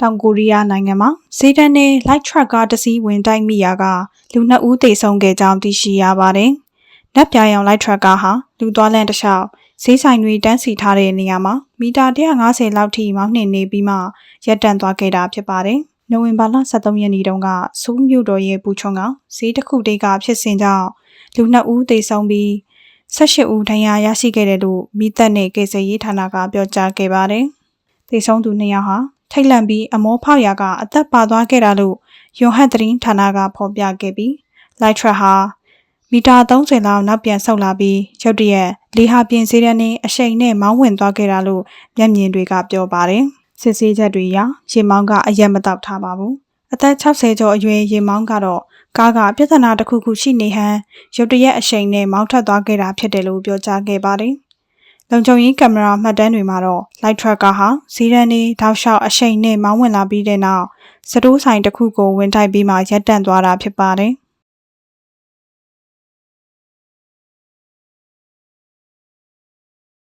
တောင်ကိုရီးယားနိုင်ငံမှာဇေတန်နဲ့လိုက်ထရက်ကားတစ်စီးဝင်တိုက်မိရာကလူနှစ်ဦးသေဆုံးခဲ့ကြောင်းသိရှိရပါတယ်။နက်ပြာရောင်လိုက်ထရက်ကားဟာလူသွားလမ်းတစ်လျှောက်ဈေးဆိုင်တွေတန်းစီထားတဲ့နေရာမှာမီတာ150လောက်ထိမောင်းနှင်နေပြီးမှရပ်တန့်သွားခဲ့တာဖြစ်ပါတယ်။နိုဝင်ဘာလ23ရက်နေ့တုန်းကဆိုးမြို့တော်ရဲ့ပူချွန်ကဈေးတစ်ခုတည်းကဖြစ်စဉ်ကြောင့်လူနှစ်ဦးသေဆုံးပြီး18ဦးဒဏ်ရာရရှိခဲ့တယ်လို့မိသက်နဲ့ကေဆယ်ရေးဌာနကပြောကြားခဲ့ပါတယ်။သေဆုံးသူနှစ်ယောက်ဟာ ထိတ်လန့်ပြီးအမောဖောက်ရာကအသက်ပါသွားခဲ့တာလို့ယွန်ဟတ်သတင်းဌာနကဖော်ပြခဲ့ပြီးလိုက်ထရက်ဟာမီတာ30လောက်နောက်ပြန်ဆုတ်လာပြီးရုတ်တရက်လေဟာပြင်စေးတဲ့နဲ့အရှိန်နဲ့မောင်းဝင်သွားခဲ့တာလို့မျက်မြင်တွေကပြောပါတယ်။စစ်ဆေးချက်တွေအရရေမောင်းကအရက်မတောက်ထားပါဘူး။အသက်60ကျော်အရွယ်ရေမောင်းကတော့ကားကပြဿနာတစ်ခုခုရှိနေဟန်ရုတ်တရက်အရှိန်နဲ့မောင်းထွက်သွားခဲ့တာဖြစ်တယ်လို့ပြောကြားခဲ့ပါတယ်။ လုံခြုံရေးကင်မရာမှတ်တမ်းတွေမှာတော့ light truck ကားဟာဇီရန်နေတောက်လျှောက်အရှိန်နဲ့မောင်းဝင်လာပြီးတဲ့နောက်စတိုးဆိုင်တစ်ခုကိုဝင်တိုက်ပြီးမှရပ်တန့်သွားတာဖြစ်ပါတယ်။